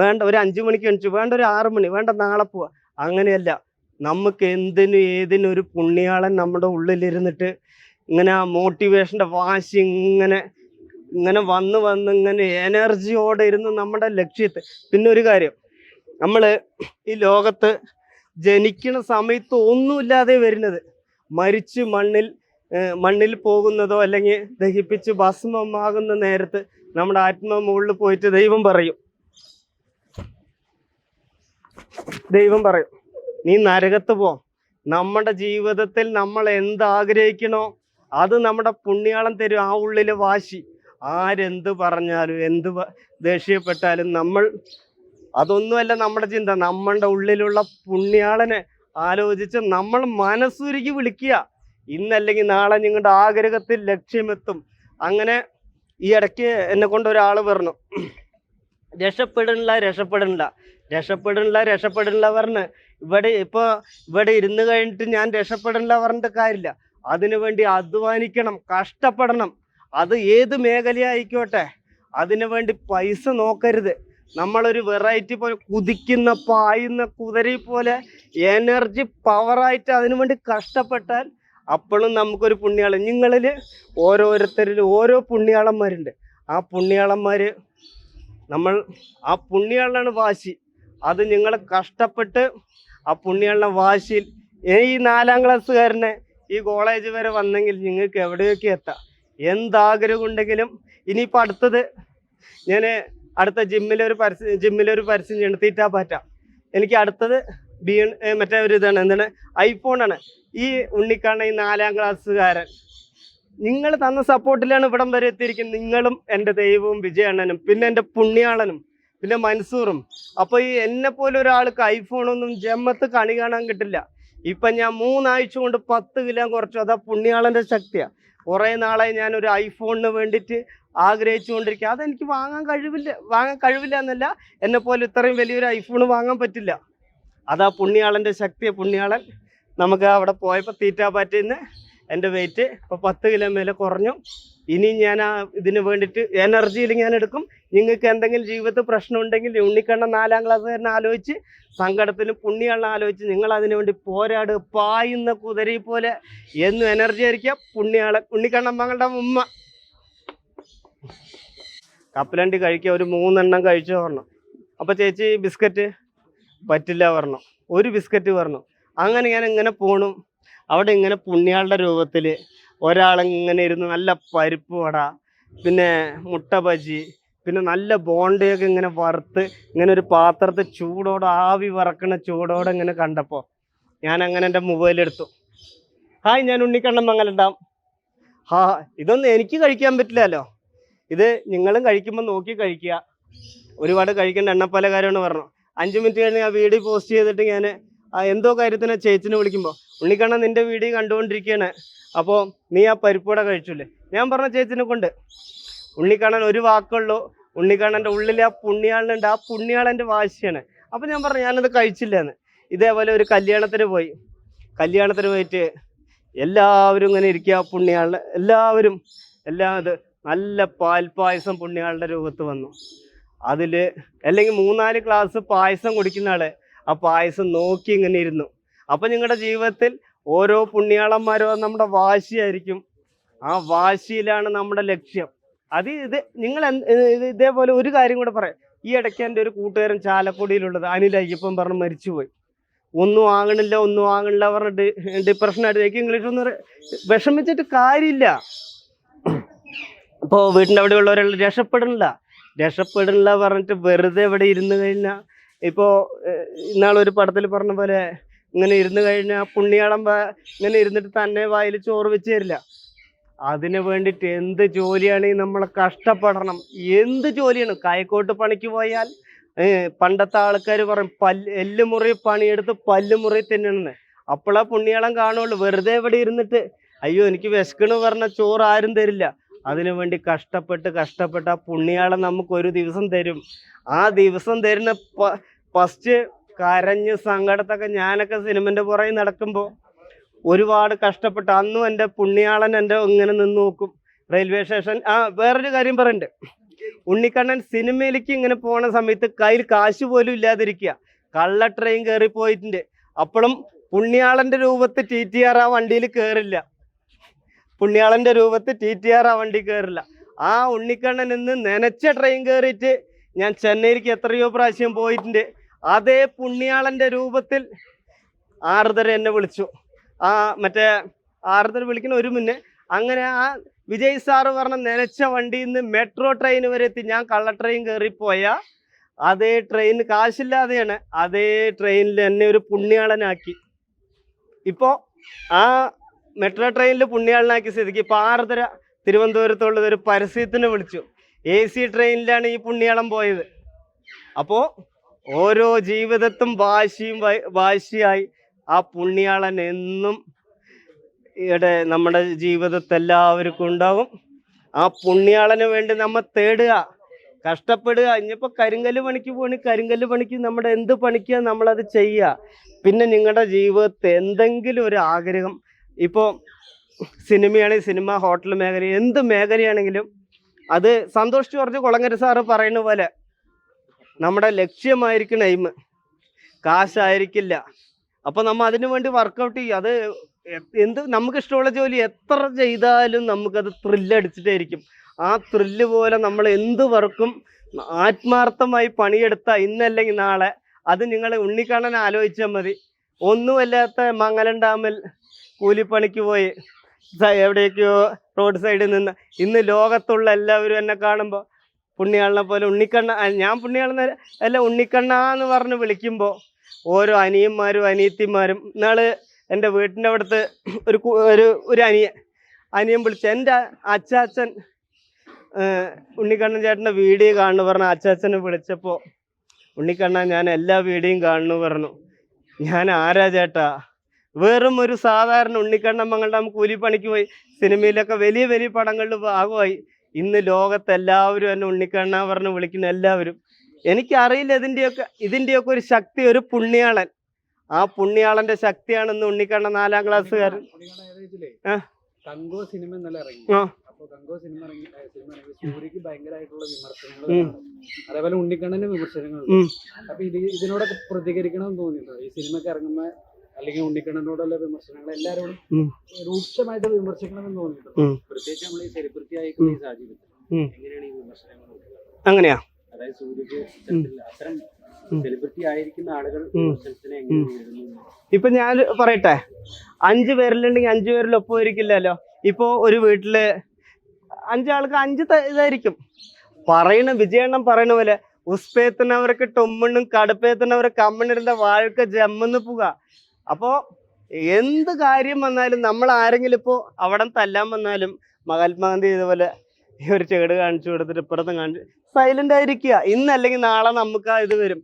വേണ്ട ഒരു അഞ്ചു മണിക്ക് എണിച്ചു വേണ്ട ഒരു ആറു മണി വേണ്ട നാളെ പോവാ. അങ്ങനെയല്ല. നമുക്ക് എന്തിനും ഏതിനും ഒരു പുണ്യാളൻ നമ്മുടെ ഉള്ളിലിരുന്നിട്ട് ഇങ്ങനെ ആ മോട്ടിവേഷന്റെ വാശി ഇങ്ങനെ ഇങ്ങനെ വന്ന് വന്ന് ഇങ്ങനെ എനർജിയോടെ ഇരുന്ന് നമ്മുടെ ലക്ഷ്യത്തെ. പിന്നെ ഒരു കാര്യം നമ്മൾ ഈ ലോകത്ത് ജനിക്കുന്ന സമയത്ത് ഒന്നുമില്ലാതെ വരുന്നത് മരിച്ച് മണ്ണിൽ മണ്ണിൽ പോകുന്നതോ അല്ലെങ്കിൽ ദഹിപ്പിച്ച് ഭസ്മമാകുന്ന നേരത്ത് നമ്മുടെ ആത്മ മുകളിൽ പോയിട്ട് ദൈവം പറയും ദൈവം പറയും നീ നരകത്ത് പോ. നമ്മുടെ ജീവിതത്തിൽ നമ്മൾ എന്ത് ആഗ്രഹിക്കണോ അത് നമ്മുടെ പുണ്യാളം തരും ആ ഉള്ളിലെ വാശി. ആരെന്ത് പറഞ്ഞാലും എന്ത് ദേഷ്യപ്പെട്ടാലും നമ്മൾ അതൊന്നുമല്ല നമ്മുടെ ചിന്ത. നമ്മളുടെ ഉള്ളിലുള്ള പുണ്യാളനെ ആലോചിച്ച് നമ്മൾ മനസ്സുരുക്കി വിളിക്കുക. ഇന്നല്ലെങ്കിൽ നാളെ നിങ്ങളുടെ ആഗ്രഹത്തിൽ ലക്ഷ്യമെത്തും. അങ്ങനെ ഈ ഇടയ്ക്ക് എന്നെ കൊണ്ട് ഒരാൾ പറഞ്ഞു രക്ഷപ്പെടണില്ല രക്ഷപ്പെടണില്ല. രക്ഷപ്പെടണില്ല രക്ഷപ്പെടുന്നില്ല പറഞ്ഞ് ഇവിടെ ഇപ്പോൾ ഇവിടെ ഇരുന്ന് കഴിഞ്ഞിട്ട് ഞാൻ രക്ഷപ്പെടുന്നില്ല പറഞ്ഞിട്ട് കാര്യമില്ല. അതിനു വേണ്ടി അധ്വാനിക്കണം കഷ്ടപ്പെടണം. അത് ഏത് മേഖലയായിക്കോട്ടെ അതിനു വേണ്ടി പൈസ നോക്കരുത്. നമ്മളൊരു വെറൈറ്റി പോലെ കുതിക്കുന്ന പായുന്ന കുതിരയെ പോലെ എനർജി പവറായിട്ട് അതിനു വേണ്ടി കഷ്ടപ്പെട്ടാൽ അപ്പോഴും നമുക്കൊരു പുണ്യാളം. നിങ്ങളിൽ ഓരോരുത്തരിലും ഓരോ പുണ്യാളന്മാരുണ്ട്. ആ പുണ്യാളന്മാർ നമ്മൾ ആ പുണ്യാളാണ് വാശി. അത് നിങ്ങൾ കഷ്ടപ്പെട്ട് ആ പുണ്യമുള്ള വാശിയിൽ ഈ നാലാം ക്ലാസ്സുകാരനെ ഈ കോളേജ് വരെ വന്നെങ്കിൽ നിങ്ങൾക്ക് എവിടെയൊക്കെ എത്താം? എന്താഗ്രഹം ഉണ്ടെങ്കിലും ഇനിയിപ്പോൾ അടുത്തത് ഞാൻ അടുത്ത ജിമ്മിലൊരു പരസ്യം ജിമ്മിലൊരു പരസ്യം ചെയ്യണം. പാറ്റ. എനിക്ക് അടുത്തത് ബി മറ്റേ ഒരു ഇതാണ്. എന്താണ്? ഐഫോണാണ് ഈ ഉണ്ണിക്കാണ് ഈ നാലാം ക്ലാസ്സുകാരൻ. നിങ്ങൾ തന്ന സപ്പോർട്ടിലാണ് ഇവിടം വരെ എത്തിയിരിക്കുന്നത്. നിങ്ങളും എന്റെ ദൈവവും വിജയണ്ണനും പിന്നെ എന്റെ പുണ്യാളനും. പിന്നെ മൻസൂറും. അപ്പോൾ ഈ എന്നെ പോലെ ഒരാൾക്ക് ഐഫോണൊന്നും ജമ്മത്ത് കണി കാണാൻ കിട്ടില്ല. ഇപ്പം ഞാൻ മൂന്നാഴ്ച കൊണ്ട് പത്ത് കിലോ കുറച്ചു. അതാ പുണ്യാളന്റെ ശക്തിയാണ് കുറേ നാളായി ഞാൻ ഒരു ഐഫോണിന് വേണ്ടിയിട്ട് ആഗ്രഹിച്ചുകൊണ്ടിരിക്കുക അതെനിക്ക് വാങ്ങാൻ കഴിവില്ല വാങ്ങാൻ കഴിവില്ല എന്നല്ല. എന്നെ പോലെ ഇത്രയും വലിയൊരു ഐഫോൺ വാങ്ങാൻ പറ്റില്ല. അതാ പുണ്യാളന്റെ ശക്തി പുണ്യാളൻ. നമുക്ക് അവിടെ പോയപ്പോൾ തീറ്റാപ്പാറ്റിൽ നിന്ന് എന്റെ വെയിറ്റ് ഇപ്പോൾ പത്ത് കിലോ മേലെ കുറഞ്ഞു. ഇനി ഞാൻ ആ ഇതിന് വേണ്ടിയിട്ട് എനർജിയിൽ ഞാൻ എടുക്കും. നിങ്ങൾക്ക് എന്തെങ്കിലും ജീവിതത്തിൽ പ്രശ്നം ഉണ്ടെങ്കിൽ ഉണ്ണിക്കണ്ണ നാലാം ക്ലാസ്സുകാരനെ ആലോചിച്ച് സങ്കടത്തിലും പുണ്യമുള്ള ആലോചിച്ച് നിങ്ങൾ അതിനു വേണ്ടി പോരാട് പായുന്ന കുതിരയെ പോലെ എന്നും എനർജി ആയിരിക്കുക. പുണ്യാളെ ഉണ്ണിക്കണ്ണൻ മകളുടെ ഉമ്മ. കപ്പലണ്ടി കഴിക്കുക ഒരു മൂന്നെണ്ണം കഴിച്ചു പറഞ്ഞു അപ്പോൾ ചേച്ചി ബിസ്ക്കറ്റ് പറ്റില്ല പറഞ്ഞു ഒരു ബിസ്ക്കറ്റ് പറഞ്ഞു അങ്ങനെ ഞാൻ ഇങ്ങനെ പോണു. അവിടെ ഇങ്ങനെ പുണ്യാളുടെ രൂപത്തിൽ ഒരാളിങ്ങനെ ഇരുന്ന് നല്ല പരിപ്പ് വട പിന്നെ മുട്ട ബജി പിന്നെ നല്ല ബോണ്ടയൊക്കെ ഇങ്ങനെ വറുത്ത് ഇങ്ങനെ ഒരു പാത്രത്തെ ചൂടോടെ ആവി വറക്കണ ചൂടോടെ ഇങ്ങനെ കണ്ടപ്പോൾ ഞാൻ അങ്ങനെ എന്റെ മൊബൈലെടുത്തു ഹായ് ഞാൻ ഉണ്ണിക്കണ്ണൻ മങ്ങലുണ്ടാം ഹാ ഇതൊന്നും എനിക്ക് കഴിക്കാൻ പറ്റില്ലല്ലോ. ഇത് നിങ്ങളും കഴിക്കുമ്പോൾ നോക്കി കഴിക്കുക. ഒരുപാട് കഴിക്കേണ്ട എണ്ണപ്പലകാരമാണ് പറഞ്ഞു. അഞ്ച് മിനിറ്റ് കഴിഞ്ഞ് ആ വീഡിയോ പോസ്റ്റ് ചെയ്തിട്ട് ഞാൻ എന്തോ കാര്യത്തിന് ചേച്ചിനെ വിളിക്കുമ്പോൾ ഉണ്ണിക്കണ്ണൻ നിന്റെ വീഡിയോ കണ്ടുകൊണ്ടിരിക്കുകയാണ് അപ്പോൾ നീ ആ പരിപ്പൂടെ കഴിച്ചില്ലേ? ഞാൻ പറഞ്ഞ ചേച്ചിനെ കൊണ്ട്. ഉണ്ണിക്കണ്ണൻ ഒരു വാക്കുള്ളൂ. ഉണ്ണിക്കണ്ണന്റെ ഉള്ളിലെ ആ പുണ്യാളുണ്ട് ആ പുണ്യാളന്റെ വാശിയാണ്. അപ്പോൾ ഞാൻ പറഞ്ഞു ഞാനത് കഴിച്ചില്ലെന്ന്. ഇതേപോലെ ഒരു കല്യാണത്തിന് പോയി. കല്യാണത്തിന് പോയിട്ട് എല്ലാവരും ഇങ്ങനെ ഇരിക്കുക. പുണ്യാളിന് എല്ലാവരും എല്ലാം ഇത് നല്ല പാൽപ്പായസം പുണ്യാളുടെ രൂപത്ത് വന്നു. അതിൽ അല്ലെങ്കിൽ മൂന്നാൽ ഗ്ലാസ് പായസം കുടിക്കുന്ന ആൾ ആ പായസം നോക്കി ഇങ്ങനെ ഇരുന്നു. അപ്പൊ നിങ്ങളുടെ ജീവിതത്തിൽ ഓരോ പുണ്യാളന്മാരും നമ്മുടെ വാശിയായിരിക്കും. ആ വാശിയിലാണ് നമ്മുടെ ലക്ഷ്യം. അത് ഇത് നിങ്ങൾ ഇതേപോലെ ഒരു കാര്യം കൂടെ പറയാം. ഈ ഇടയ്ക്ക് എന്റെ ഒരു കൂട്ടുകാരൻ ചാലക്കുടിയിലുള്ളത് അനിൽ അയ്യപ്പൻ പറഞ്ഞ് മരിച്ചുപോയി. ഒന്നും വാങ്ങണില്ല ഒന്നും വാങ്ങണില്ല പറഞ്ഞിട്ട് ഡിപ്രഷൻ ആയിട്ട് ഇംഗ്ലീഷ് ഒന്നും വിഷമിച്ചിട്ട് കാര്യമില്ല. ഇപ്പോൾ വീട്ടിന്റെ അവിടെ ഉള്ളവരെല്ലാം രക്ഷപ്പെടണില്ല. രക്ഷപ്പെടണില്ല പറഞ്ഞിട്ട് വെറുതെ ഇവിടെ ഇരുന്ന് കഴിഞ്ഞാൽ ഇപ്പോൾ ഇന്നാളൊരു പടത്തിൽ പറഞ്ഞ പോലെ ഇങ്ങനെ ഇരുന്ന് കഴിഞ്ഞാൽ പുണ്യാളം ഇങ്ങനെ ഇരുന്നിട്ട് തന്നെ വായിൽ ചോറ് വെച്ച് തരില്ല. അതിന് വേണ്ടിയിട്ട് എന്ത് ജോലിയാണെങ്കിൽ നമ്മൾ കഷ്ടപ്പെടണം? എന്ത് ജോലിയാണ്? കായക്കോട്ട് പണിക്ക് പോയാൽ പണ്ടത്തെ ആൾക്കാർ പറയും പല്ല് എല്ല് മുറി പണിയെടുത്ത് പല്ല് മുറി തിന്നണെന്ന്. അപ്പോഴാ പുണ്യാളം കാണുള്ളൂ. വെറുതെ ഇവിടെ ഇരുന്നിട്ട് അയ്യോ എനിക്ക് വിശക്കണ് പറഞ്ഞ ചോറ് ആരും തരില്ല. അതിനു വേണ്ടി കഷ്ടപ്പെട്ട് കഷ്ടപ്പെട്ട ആ പുണ്യാളം നമുക്ക് ഒരു ദിവസം തരും. ആ ദിവസം തരുന്ന ഫസ്റ്റ് കരഞ്ഞ് സങ്കടത്തൊക്കെ ഞാനൊക്കെ സിനിമന്റെ പുറകെ നടക്കുമ്പോൾ ഒരുപാട് കഷ്ടപ്പെട്ട് അന്നും എന്റെ പുണ്യാളൻ എന്റെ ഇങ്ങനെ നിന്ന് നോക്കും. റെയിൽവേ സ്റ്റേഷൻ ആ വേറൊരു കാര്യം പറയണ്ട്. ഉണ്ണിക്കണ്ണൻ സിനിമയിലേക്ക് ഇങ്ങനെ പോണ സമയത്ത് കയ്യിൽ കാശ് പോലും ഇല്ലാതിരിക്കുക കള്ള ട്രെയിൻ കയറി പോയിട്ടുണ്ട് അപ്പോഴും പുണ്യാളന്റെ രൂപത്തിൽ ടി ടി ആർ ആ വണ്ടിയിൽ കയറില്ല പുണ്യാളന്റെ രൂപത്തിൽ ടി ടി ആർ ആ വണ്ടി കയറില്ല ആ ഉണ്ണിക്കണ്ണൻ ഇന്ന് നനച്ച ട്രെയിൻ കയറിയിട്ട് ഞാൻ ചെന്നൈയിലേക്ക് എത്രയോ പ്രാവശ്യം പോയിട്ടുണ്ട്. അതേ പുണ്യാളന്റെ രൂപത്തിൽ ആർദർ എന്നെ വിളിച്ചു. ആ മറ്റേ ആർദർ വിളിക്കുന്ന ഒരു മുന്നേ അങ്ങനെ ആ വിജയ് സാറ് പറഞ്ഞ നനച്ച വണ്ടിയിൽ നിന്ന് മെട്രോ ട്രെയിൻ വരെ എത്തി. ഞാൻ കള്ള ട്രെയിൻ കയറിപ്പോയ അതേ ട്രെയിൻ കാശില്ലാതെയാണ് അതേ ട്രെയിനിൽ എന്നെ ഒരു പുണ്യാളനാക്കി. ഇപ്പോൾ ആ മെട്രോ ട്രെയിനിൽ പുണ്യാളനാക്കിയ സ്ഥിതിക്ക് ഇപ്പോൾ ആർദ്ര തിരുവനന്തപുരത്തുള്ളത് ഒരു പരസ്യത്തിന് വിളിച്ചു. എ സി ട്രെയിനിലാണ് ഈ പുണ്യാളം പോയത്. അപ്പോൾ ഓരോ ജീവിതത്തും വാശിയും വാശിയായി ആ പുണ്യാളൻ എന്നും ഇവിടെ നമ്മുടെ ജീവിതത്തിൽ എല്ലാവർക്കും ഉണ്ടാകും ആ പുണ്യാളന് വേണ്ടി നമ്മൾ തേടുക കഷ്ടപ്പെടുക. ഇനിയിപ്പോൾ കരിങ്കല്ല് പണിക്ക് പോണി കരിങ്കല്ല് പണിക്ക് നമ്മുടെ എന്ത് പണിക്കുക നമ്മളത് ചെയ്യുക. പിന്നെ നിങ്ങളുടെ ജീവിതത്തിൽ എന്തെങ്കിലും ഒരു ആഗ്രഹം ഇപ്പോൾ സിനിമയാണെങ്കിൽ സിനിമ ഹോട്ടൽ മേഖല എന്ത് മേഖലയാണെങ്കിലും അത് സന്തോഷ് ജോർജ് കുളങ്ങര സാറ് പറയുന്ന പോലെ നമ്മുടെ ലക്ഷ്യമായിരിക്കണം എയിം കാശായിരിക്കില്ല. അപ്പോൾ നമ്മൾ അതിനു വേണ്ടി വർക്കൗട്ട് ചെയ്യും. അത് എന്ത് നമുക്ക് ഇഷ്ടമുള്ള ജോലി എത്ര ചെയ്താലും നമുക്കത് ത്രില്ലടിച്ചിട്ടായിരിക്കും ആ ത്രില്ല് പോലെ നമ്മൾ എന്ത് വർക്കും ആത്മാർത്ഥമായി പണിയെടുത്ത ഇന്നല്ലെങ്കിൽ നാളെ അത് നിങ്ങൾ ഉണ്ണിക്കണ്ണൻ ആലോചിച്ചാൽ മതി. ഒന്നുമല്ലാത്ത മംഗലം ഡാമിൽ കൂലിപ്പണിക്ക് പോയി. എവിടെയൊക്കെയോ റോഡ് സൈഡിൽ നിന്ന്. ഇന്ന് ലോകത്തുള്ള എല്ലാവരും എന്നെ കാണുമ്പോൾ പുണ്യാളിനെ പോലെ ഉണ്ണിക്കണ്ണ ഞാൻ പുണ്യാളിനെ അല്ല ഉണ്ണിക്കണ്ണ എന്ന് പറഞ്ഞ് വിളിക്കുമ്പോൾ ഓരോ അനിയന്മാരും അനിയത്തിമാരും ഇന്നാൾ എന്റെ വീട്ടിന്റെ അടുത്ത് ഒരു ഒരു ഒരു അനിയൻ അനിയൻ വിളിച്ച് എന്റെ അച്ചാച്ചൻ ഉണ്ണിക്കണ്ണൻ ചേട്ടന്റെ വീഡിയോ കാണുന്നു പറഞ്ഞു അച്ചാച്ചനെ വിളിച്ചപ്പോൾ ഉണ്ണിക്കണ്ണ ഞാൻ എല്ലാ വീഡിയോയും കാണുന്നു പറഞ്ഞു. ഞാൻ ആരാ ചേട്ടാ? വെറും ഒരു സാധാരണ ഉണ്ണിക്കണ്ണം മങ്ങളുടെ കൂലിപ്പണിക്ക് പോയി സിനിമയിലൊക്കെ വലിയ വലിയ പടങ്ങളിൽ ഭാഗമായി. ഇന്ന് ലോകത്ത് എല്ലാവരും എന്നെ ഉണ്ണിക്കണ്ണ പറഞ്ഞ് വിളിക്കുന്ന എല്ലാവരും. എനിക്കറിയില്ല ഇതിന്റെയൊക്കെ ഇതിന്റെയൊക്കെ ഒരു ശക്തി ഒരു പുണ്യാളൻ. ആ പുണ്യാളന്റെ ശക്തിയാണെന്ന് ഉണ്ണിക്കണ്ണ നാലാം ക്ലാസ്സുകാരൻ. ആ. കങ്കോ സിനിമ ഇന്നലെ ഇറങ്ങി. ആ. അപ്പൊ കങ്കോ സിനിമ ഇറങ്ങി ഏ, സിനിമ ഇറങ്ങി. സൂര്യക്ക് ഭയങ്കരമായിട്ടുള്ള വിമർശനങ്ങൾ ഉം. അതേപോലെ ഉണ്ണിക്കണ്ണന് വിമർശനങ്ങളുണ്ട്. അപ്പൊ ഇത് ഇതിനോടൊക്കെ പ്രതികരിക്കണം എന്ന് തോന്നിയിട്ടുണ്ടോ? ഈ സിനിമക്ക് ഇറങ്ങുന്ന അല്ലെങ്കിൽ ഉണ്ണിക്കണ്ണനോടുള്ള വിമർശനങ്ങൾ എല്ലാവരോടും. രൂക്ഷമായിട്ട് വിമർശിക്കണം എന്ന് തോന്നിയിട്ടുണ്ടോ പ്രത്യേകിച്ച് നമ്മൾ ഈ സെലിബ്രിറ്റി ആയിരിക്കുന്ന ഈ സാഹചര്യത്തിൽ. എങ്ങനെയാണ് ഈ വിമർശനങ്ങൾ? അങ്ങനെയാ? അതായത് സൂര്യക്ക് അത്തരം. സെലിബ്രിറ്റി ആയിരിക്കുന്ന ആളുകൾ ഇപ്പൊ ഞാൻ പറയട്ടെ അഞ്ചു പേരിലുണ്ടെങ്കിൽ അഞ്ചു പേരിൽ ഒപ്പം ഇരിക്കില്ലല്ലോ ഇപ്പൊ ഒരു വീട്ടിൽ അഞ്ചാൾക്ക് അഞ്ച് ഇതായിരിക്കും. പറയണ വിജയണ്ണം പറയണ പോലെ ഉസ്പേത്തുന്നവർക്ക് ടൊമ്മണ്ണും കടുപ്പേത്തുന്നവർക്ക് കമ്മണിരുന്ന വാഴക്ക് ജമ്മെന്ന് പോക. അപ്പോ എന്ത് കാര്യം വന്നാലും നമ്മൾ ആരെങ്കിലും ഇപ്പോ അവിടെ തല്ലാൻ വന്നാലും മഹാത്മാഗാന്ധി ഇതുപോലെ ഈ ഒരു ചേട് കാണിച്ചു കൊടുത്തിട്ട് ഇപ്പുറത്തും കാണിച്ചു സൈലന്റ് ആയിരിക്കുക. ഇന്നല്ലെങ്കിൽ നാളെ നമുക്ക് ഇത് വരും.